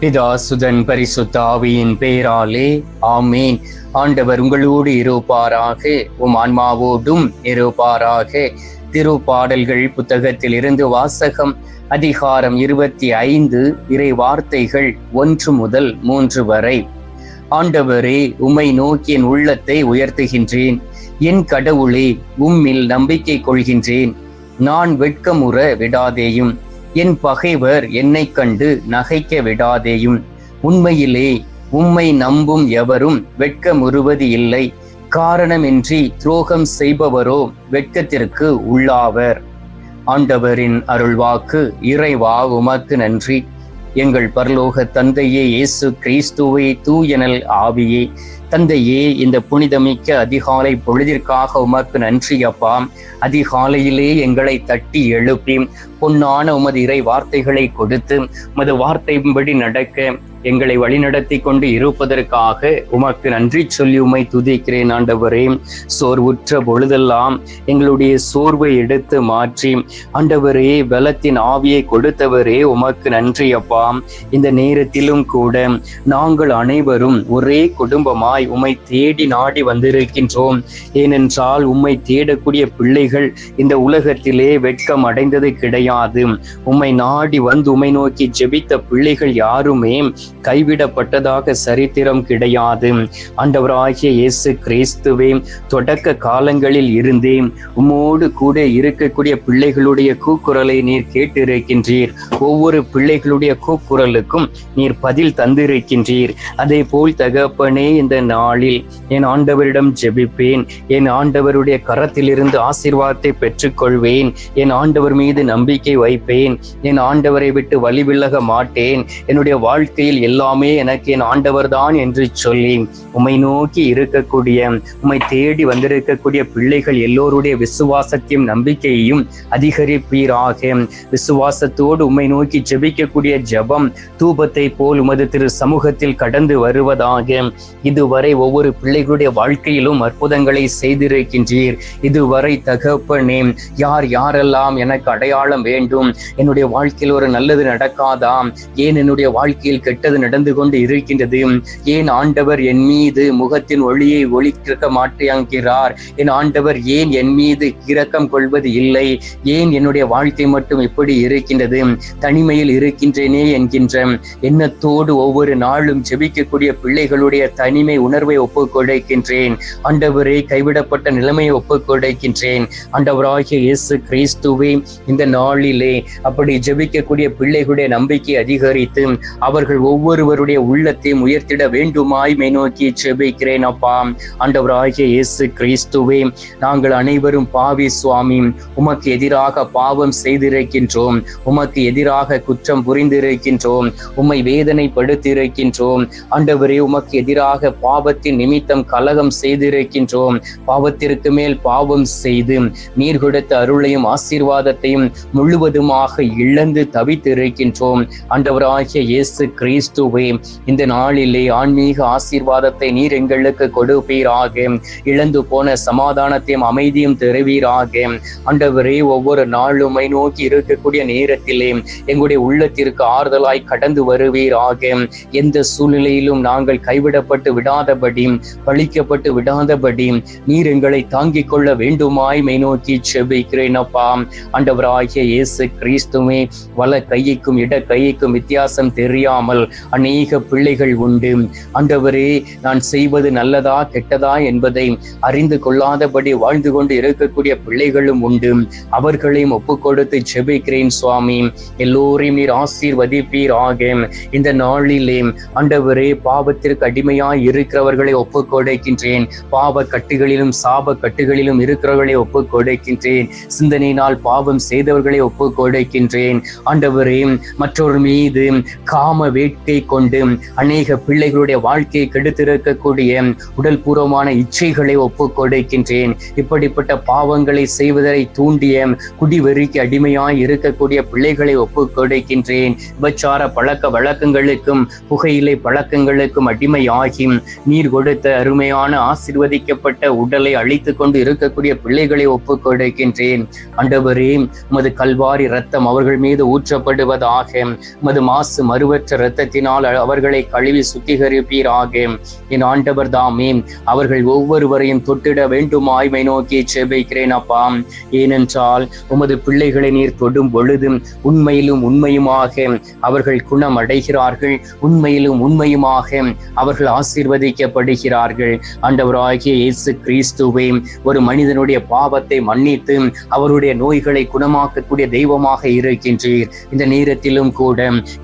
பிதாசுதன் பரிசுத்தாவியின் பேராலே ஆமேன். ஆண்டவர் உங்களோடு இருப்பாராக உம் ஆன்மாவோடும் இருப்பாராக. திருப்பாடல்கள் புத்தகத்தில் இருந்து வாசகம் அதிகாரம் இருபத்தி ஐந்து இறை வார்த்தைகள் ஒன்று முதல் மூன்று வரை. ஆண்டவரே உம்மை நோக்கி என் உள்ளத்தை உயர்த்துகின்றேன். என் கடவுளே உம்மில் நம்பிக்கை கொள்கின்றேன். நான் வெட்கமுற விடாதேயும். என் பகைவர் என்னை கண்டு நகைக்க விடாதேயும். உண்மையிலே உம்மை நம்பும் எவரும் வெட்கமுறுவது இல்லை. காரணமின்றி துரோகம் செய்பவரோ வெட்கத்திற்கு உள்ளாவர். ஆண்டவரின் அருள்வாக்கு இறைவா உமக்கு நன்றி. எங்கள் பரலோக தந்தையே இயேசு கிறிஸ்துவை தூயனல் ஆவியே. தந்தையே இந்த புனிதமிக்க அதிகாலை பொழுதிற்காக உமக்கு நன்றி அப்பா. அதிகாலையிலே எங்களை தட்டி எழுப்பி பொன்னான உமது இறை வார்த்தைகளை கொடுத்து உமது வார்த்தையின்படி நடக்க எங்களை வழிநடத்தி கொண்டு இருப்பதற்காக உமக்கு நன்றி சொல்லி உமை துதிக்கிறேன் ஆண்டவரே. சோர்வுற்ற பொழுதெல்லாம் எங்களுடைய சோர்வை எடுத்து மாற்றி ஆண்டவரே பலத்தின் ஆவியை கொடுத்தவரே உமக்கு நன்றி அப்பா. இந்த நேரத்திலும் கூட நாங்கள் அனைவரும் ஒரே குடும்பமாய் உம்மை தேடி நாடி வந்திருக்கின்றோம். ஏனென்றால் உம்மை தேடக்கூடிய பிள்ளைகள் இந்த உலகத்திலே வெட்கம் அடைந்தது கிடையாது. உம்மை நாடி வந்து உம்மை நோக்கி ஜெபித்த பிள்ளைகள் யாருமே கைவிடப்பட்டதாக சரித்திரம் கிடையாது. ஆண்டவராகிய இயேசு கிறிஸ்துவே தொடக்க காலங்களில் இருந்தே உம்மோடு கூட இருக்கக்கூடிய பிள்ளைகளுடைய கூக்குரலை நீர் கேட்டிருக்கின்றீர். ஒவ்வொரு பிள்ளைகளுடைய கூக்குரலுக்கும் நீர் பதில் தந்திருக்கின்றீர். அதே போல் தகப்பனே இந்த நாளில் என் ஆண்டவரிடம் ஜெபிப்பேன். என் ஆண்டவருடைய கரத்திலிருந்து ஆசீர்வாதத்தை பெற்றுக்கொள்வேன். என் ஆண்டவர் மீது நம்பிக்கை வைப்பேன். என் ஆண்டவரை விட்டு வழிவிலக மாட்டேன். என்னுடைய வாழ்க்கையில் எல்லாமே எனக்கு என் ஆண்டவர் தான் என்று சொல்லி உம்மை நோக்கி இருக்கக்கூடிய உம்மை தேடி வந்திருக்கக்கூடிய பிள்ளைகள் எல்லோருடைய விசுவாசத்தையும் நம்பிக்கையையும் அதிகரிப்பீராக. விசுவாசத்தோடு உம்மை நோக்கி ஜெபிக்கக்கூடிய ஜபம் தூபத்தை போல் உமது திரு சமூகத்தில் கடந்து வருவதாக. இதுவரை ஒவ்வொரு பிள்ளைகளுடைய வாழ்க்கையிலும் அற்புதங்களை செய்திருக்கின்றீர். இதுவரை தகப்பனே யார் யாரெல்லாம் எனக்கு அடையாளம் வேண்டும்? என்னுடைய வாழ்க்கையில் ஒரு நல்லது நடக்காதாம் ஏன் என்னுடைய வாழ்க்கையில் கெட்டது நடந்து கொண்டு இருக்கின்றது. ஏன் ஆண்டவர் என் மீது முகத்தின் ஒளியை ஒளிக்க மாற்றியாங்கிறார்? என் ஆண்டவர் ஏன் என் மீது இரக்கம் கொள்வது இல்லை? ஏன் என்னுடைய வாழ்க்கை மட்டும் இப்படி இருக்கின்றது? தனிமையில் இருக்கின்றேனே என்கின்ற எண்ணத்தோடு ஒவ்வொரு நாளும் ஜெபிக்கக்கூடிய பிள்ளைகளுடைய தனிமை உணர்வை ஒப்புக்கொடைக்கின்றேன் ஆண்டவரை கைவிடப்பட்ட நிலைமையை ஒப்புக்கொடைக்கின்றேன் ஆண்டவராகிய இயேசு கிறிஸ்துவை இந்த நாளிலே அப்படி ஜெபிக்கக்கூடிய பிள்ளைகளுடைய நம்பிக்கை அதிகரித்து அவர்கள் ஒவ்வொரு ஒவ்வொருவருடைய உள்ளத்தையும் உயர்த்திட வேண்டுமாய் மை நோக்கி செபிக்கிறேன் அப்பா. ஆண்டவராகிய இயேசு கிறிஸ்துவே நாங்கள் அனைவரும் பாவி சுவாமி உமக்கு எதிராக பாவம் செய்திருக்கின்றோம் உமக்கு எதிராக குற்றம் புரிந்திருக்கின்றோம் உம்மை வேதனைப்படுத்தியிருக்கின்றோம். ஆண்டவரே உமக்கு எதிராக பாவத்தின் நிமித்தம் கலகம் செய்திருக்கின்றோம். பாவத்திற்கு மேல் பாவம் செய்து நீர் கொடுத்த அருளையும் ஆசீர்வாதத்தையும் முழுவதுமாக இழந்து தவித்திருக்கின்றோம். ஆண்டவராகிய இயேசு கிறிஸ்து கிறிஸ்துவே இந்த நாளிலே ஆன்மீக ஆசீர்வாதத்தை நீர் எங்களுக்கு கொடுப்பீராக. இழந்து போன சமாதானத்தையும் அமைதியும் தருவீராக. ஆண்டவரே ஒவ்வொரு நாளுமை நோக்கி இருக்கக்கூடிய நேரத்திலே எங்களுடைய உள்ளத்திற்கு ஆறுதலாய் கடந்து வருவீராக. எந்த சூழ்நிலையிலும் நாங்கள் கைவிடப்பட்டு விடாதபடி பழிக்கப்பட்டு விடாதபடி நீர் எங்களை தாங்கிக் கொள்ள வேண்டுமாய் மை நோக்கி செபிக்கிறேன் அப்பா. ஆண்டவராகிய இயேசு கிறிஸ்துவே வல கைக்கும் இட கைக்கும் வித்தியாசம் தெரியாமல் அநேக பிள்ளைகள் உண்டு. ஆண்டவரே நான் செய்வது நல்லதா கெட்டதா என்பதை அறிந்து கொள்ளாதபடி வாழ்ந்து கொண்டு இருக்கக்கூடிய பிள்ளைகளும் உண்டு. அவர்களையும் ஒப்புக் கொடுத்து ஜெபிக்கிறேன் சுவாமி. எல்லோரையும் நீர் ஆசீர்வதிப்பீராக. இந்த நாளிலே ஆண்டவரே பாவத்திற்கு அடிமையாய் இருக்கிறவர்களை ஒப்புக் கொடுக்கின்றேன் பாவ கட்டுகளிலும் சாப கட்டுகளிலும் இருக்கிறவர்களை ஒப்புக் கொடுக்கின்றேன் சிந்தனையினால் பாவம் செய்தவர்களை ஒப்புக் கொடுக்கின்றேன் ஆண்டவரே மற்றொரு மீது காம வேட்கை கொண்டு அநேக பிள்ளைகளுடைய வாழ்க்கையை கெடுத்திருக்கக்கூடிய உடல் பூர்வமான இச்சைகளை ஒப்புக் கொடுக்கின்றேன் இப்படிப்பட்ட பாவங்களை செய்வதை தூண்டிய குடிவெறிக்கு அடிமையாய் இருக்கக்கூடிய பிள்ளைகளை ஒப்புக் கொடுக்கின்றேன் விபச்சார பழக்க வழக்கங்களுக்கும் புகையிலை பழக்கங்களுக்கும் அடிமையாகி நீர் கொடுத்த அருமையான ஆசிர்வதிக்கப்பட்ட உடலை அழித்து கொண்டு இருக்கக்கூடிய பிள்ளைகளை ஒப்புக் கொடுக்கின்றேன் அண்டவரே மது கல்வாரி ரத்தம் அவர்கள் மீது ஊற்றப்படுவதாக மது மாசு மறுவற்ற இரத்தத்தினால் ரத்தத்தினால் அவர்களை கழுவி சுத்திகரிப்பீராக. என் ஆண்டவர் தாமே அவர்கள் ஒவ்வொருவரையும் தொட்டிட வேண்டுமாய்மை நோக்கி செபிக்கிறேன் அப்பா. ஏனென்றால் உமது பிள்ளைகளை நீர் தொடும் பொழுதும் உண்மையிலும் உண்மையுமாக அவர்கள் குணம் அடைகிறார்கள் உண்மையிலும் உண்மையுமாக அவர்கள் ஆசீர்வதிக்கப்படுகிறார்கள். ஆண்டவராகிய இயேசு கிறிஸ்துவை ஒரு மனிதனுடைய பாவத்தை மன்னித்து அவருடைய நோய்களை குணமாக்கக்கூடிய தெய்வமாக இருக்கின்றீர். இந்த நேரத்திலும் கூட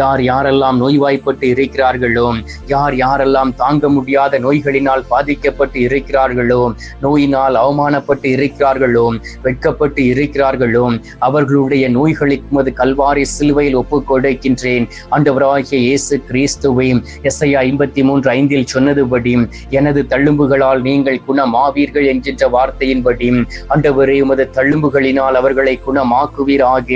யார் யாரெல்லாம் நோய்வாய்ப்பு பாதிக்கப்பட்டு இருக்கிறார்களோ? யார் யாரெல்லாம் தாங்க முடியாத நோய்களினால் பாதிக்கப்பட்டு இருக்கிறார்களோ? நோயினால் அவமானப்பட்டு இருக்கிறார்களோ? வெட்கப்பட்டு இருக்கிறார்களோ? அவர்களுடைய நோய்களை உமது கல்வாரி சிலுவையில் ஒப்புக் கொடுக்கின்றேன் ஆண்டவராகிய இயேசு கிறிஸ்துவை எஸ்ஐயா ஐம்பத்தி மூன்று ஐந்தில் சொன்னதுபடி எனது தள்ளும்புகளால் நீங்கள் குணமாவீர்கள் என்கின்ற வார்த்தையின்படி ஆண்டவரே உமது தள்ளும்புகளினால் அவர்களை குணமாக்குவீராக.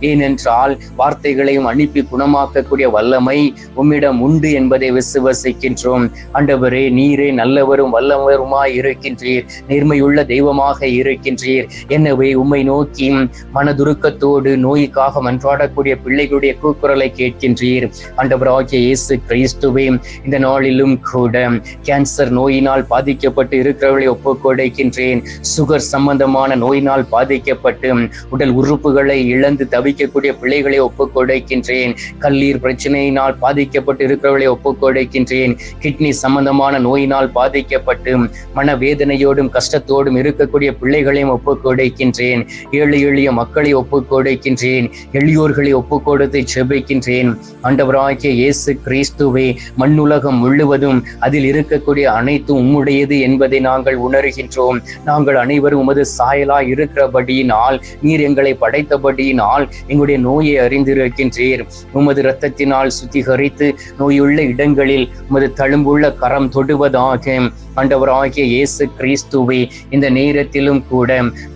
ஏனென்றால் வார்த்தைகளையும் அனுப்பி குணமாக்கக்கூடிய வல்லமை உம்மிடம் உண்டு என்பதை விசுவசிக்கின்றோம். ஆண்டவரே நீரே நல்லவரும் வல்லவருமாய் இருக்கின்றீர். நேர்மையுள்ள தெய்வமாக இருக்கின்றீர். எனவே உம்மை நோக்கி மனதுருக்கத்தோடு நோய்க்காக மன்றாடக்கூடிய பிள்ளைகளுடைய கூக்குரலை கேட்கின்றீர். ஆண்டவராகிய இயேசு கிறிஸ்துவே இந்த நாளிலும் கூட கேன்சர் நோயினால் பாதிக்கப்பட்டு இருக்கிறவர்களை ஒப்புக்கொடைக்கின்றேன். சுகர் சம்பந்தமான நோயினால் பாதிக்கப்பட்டு உடல் உறுப்புகளை இழந்து தவிக்கக்கூடிய பிள்ளைகளை ஒப்புக்கொடைக்கின்றேன். கல்லீர் பிரச்சனையினால் பாதி பாதிக்கப்பட்டு இருக்கிறவர்களை ஒப்புக்கொடுக்கின்றேன். கிட்னி சம்பந்தமான நோயினால் பாதிக்கப்பட்டு மனவேதனையோடும் கஷ்டத்தோடும் இருக்கக்கூடிய பிள்ளைகளையும் ஒப்புக்கொடுக்கின்றேன். ஏழை எளிய மக்களை ஒப்புக்கொடுக்கின்றேன். எளியோர்களை ஒப்புக்கொடுத்து செபிக்கின்றேன். ஆண்டவராகிய இயேசு கிறிஸ்துவே மண்ணுலகம் முழுவதும் அதில் இருக்கக்கூடிய அனைத்தும் உம்முடையது என்பதை நாங்கள் உணர்கின்றோம். நாங்கள் அனைவரும் உமது சாயலாய் இருக்கிறபடியினால் நீர் எங்களை படைத்தபடியினால் எங்களுடைய நோயை அறிந்திருக்கின்றீர். உமது இரத்தத்தினால் சுத்திகரி வைத்து நோயுள்ள இடங்களில் உமது தழும்புள்ள கரம் தொடுவதாக. ஆண்டவராகிய இயேசு கிறிஸ்துவே இந்த நேரத்திலும் கூட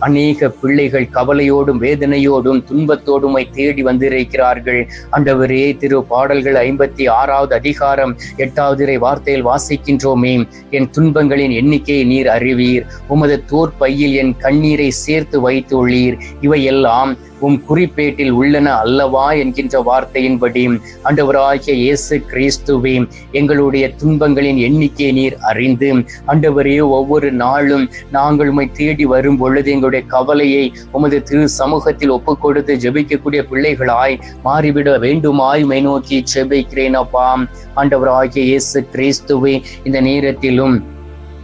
அநேக பிள்ளைகள் கவலையோடும் வேதனையோடும் துன்பத்தோடுமை தேடி வந்திருக்கிறார்கள். ஆண்டவரே திரு பாடல்கள் ஐம்பத்தி ஆறாவது அதிகாரம் எட்டாவது இறை வார்த்தையில் வாசிக்கின்றோமே என் துன்பங்களின் எண்ணிக்கையை நீர் அறிவீர். உமது தோற்பையில் என் கண்ணீரை சேர்த்து வைத்துள்ளீர். இவையெல்லாம் உம் குறிப்பேட்டில் உள்ளன அல்லவா என்கின்ற வார்த்தையின்படி ஆண்டவராகிய இயேசு கிறிஸ்துவே எங்களுடைய துன்பங்களின் எண்ணிக்கையை நீர் அறிந்து ஆண்டவரே ஒவ்வொரு நாளும் நாங்கள் உண்மை தேடி வரும் பொழுது எங்களுடைய கவலையை உமது திரு சமூகத்தில் ஒப்புக் கொடுத்து ஜெபிக்கக்கூடிய பிள்ளைகளாய் மாறிவிட வேண்டுமாய் மை நோக்கி ஜெபிக்கிறேன் அப்பா. ஆண்டவராகிய இயேசு கிறிஸ்துவே இந்த நேரத்திலும்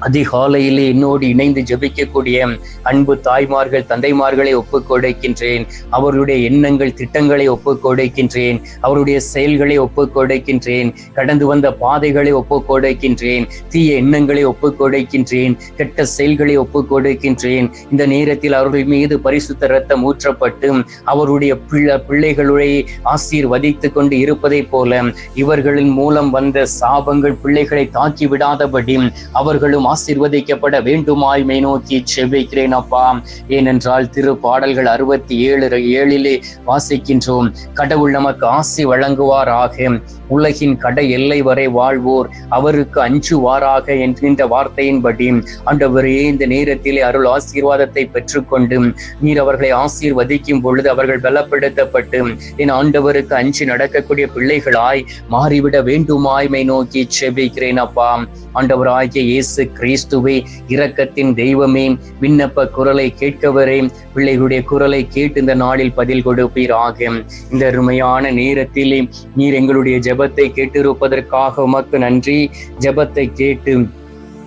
அதிகாலையிலே என்னோடு இணைந்து ஜெபிக்கக்கூடிய அன்பு தாய்மார்கள் தந்தைமார்களை ஒப்புக்கொடுக்கின்றேன் அவருடைய எண்ணங்கள் திட்டங்களை ஒப்புக்கொடுக்கின்றேன் அவருடைய செயல்களை ஒப்புக்கொடுக்கின்றேன் கடந்து வந்த பாதைகளை ஒப்புக்கொடுக்கின்றேன் தீய எண்ணங்களை ஒப்புக்கொடுக்கின்றேன் கெட்ட செயல்களை ஒப்புக்கொடுக்கின்றேன் இந்த நேரத்தில் அவர்கள் மீது பரிசுத்த ரத்தம் ஊற்றப்பட்டு அவருடைய பிள்ளை பிள்ளைகளுடைய ஆசீர்வதித்து கொண்டு இருப்பதைப் போல இவர்களின் மூலம் வந்த சாபங்கள் பிள்ளைகளை தாக்கி விடாதபடி அவர்களும் ஆசீர்வதிக்கப்பட வேண்டுமாய் மை நோக்கி செபிக்கிறேன் அப்பா. ஏனென்றால் திரு பாடல்கள் அறுபத்தி ஏழு ஏழிலே வாசிக்கின்றோம். கடவுள் நமக்கு ஆசி வழங்குவாராக. உலகின் கடை எல்லை வரை வாழ்வோர் அவருக்கு அஞ்சுவாராக என்கின்ற வார்த்தையின்படி. ஆண்டவரே இந்த நேரத்திலே அருள் ஆசீர்வாதத்தை பெற்றுக்கொண்டு நீர் அவர்களை ஆசீர்வதிக்கும் பொழுது அவர்கள் பலப்படுத்தப்பட்டு என் ஆண்டவருக்கு அஞ்சு நடக்கக்கூடிய பிள்ளைகளாய் மாறிவிட வேண்டுமாய்மை நோக்கி செபிக்கிறேன் அப்பா. ஆண்டவராகிய இயேசு கிறிஸ்துவே இரக்கத்தின் தெய்வமே விண்ணப்ப குரலை கேட்கவரே பிள்ளைகளுடைய குரலை கேட்டு இந்த நாளில் பதில் கொடுப்பீராக. இந்த அருமையான நேரத்திலே நீர் எங்களுடைய ஜெபத்தை கேட்டிருப்பதற்காக உமக்கு நன்றி. ஜெபத்தை கேட்டு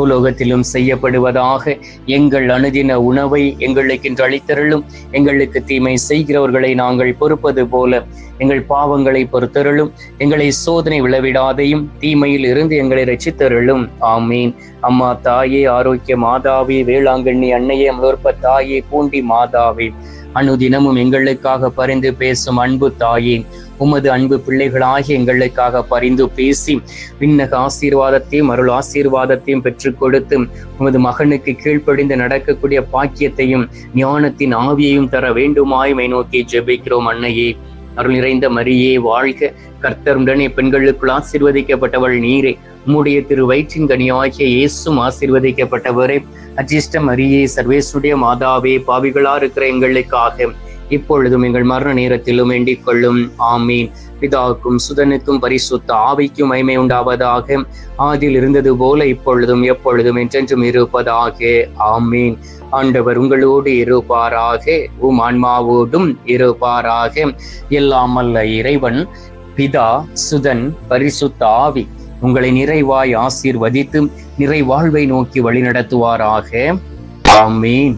பூலோகத்திலும் செய்யப்படுவதாக எங்கள் அனுதின உணவை எங்களுக்கு இன்று அளித்தருளும். எங்களுக்கு தீமை செய்கிறவர்களை நாங்கள் பொறுப்பது போல எங்கள் பாவங்களை பொறுத்தருளும். எங்களை சோதனை விளைவிடாதையும் தீமையில் இருந்து எங்களை ரசித்தருளும் ஆமீன். அம்மா தாயே ஆரோக்கிய மாதாவே வேளாங்கண்ணி அன்னையே அமலோற்ப தாயே பூண்டி மாதாவே. அனுதினமும் எங்களுக்காக பரிந்து பேசும் அன்பு தாயே. உமது அன்பு பிள்ளைகளாகி எங்களுக்காக பரிந்து பேசி விண்ணக ஆசீர்வாதத்தையும் அருள் ஆசீர்வாதத்தையும் பெற்றுக் கொடுத்து உமது மகனுக்கு கீழ்ப்படிந்து நடக்கக்கூடிய பாக்கியத்தையும் ஞானத்தின் ஆவியையும் தர வேண்டுமாய் மை நோக்கி ஜெபிக்கிறோம் அன்னையே. அருள் நிறைந்த மரியே வாழ்க. கர்த்தருடனே பெண்களுக்குள் ஆசீர்வதிக்கப்பட்டவள் நீரே. உம்முடைய திரு வயிற்றின் கனியாகிய இயேசும் ஆசீர்வதிக்கப்பட்டவரே. அஜிஷ்ட மரியே சர்வேசுடைய மாதாவே பாவிகளா இருக்கிற எங்களுக்காக இப்பொழுதும் எங்கள் மரண நேரத்திலும் வேண்டிக் கொள்ளும். ஆமீன். பிதாவுக்கும் சுதனுக்கும் பரிசுத்த ஆவிக்கும் மைமை உண்டாவதாக. ஆதில் இருந்தது போல இப்பொழுதும் எப்பொழுதும் என்றென்றும் இருப்பதாக. ஆமீன். ஆண்டவர் உங்களோடு இருப்பாராக. உம் ஆன்மாவோடும் இருப்பாராக. எல்லாம் அல்ல இறைவன் பிதா சுதன் பரிசுத்த ஆவி. உங்களை நிறைவாய் ஆசீர்வதித்து நிறைவாழ்வை நோக்கி வழிநடத்துவாராக. ஆமீன்.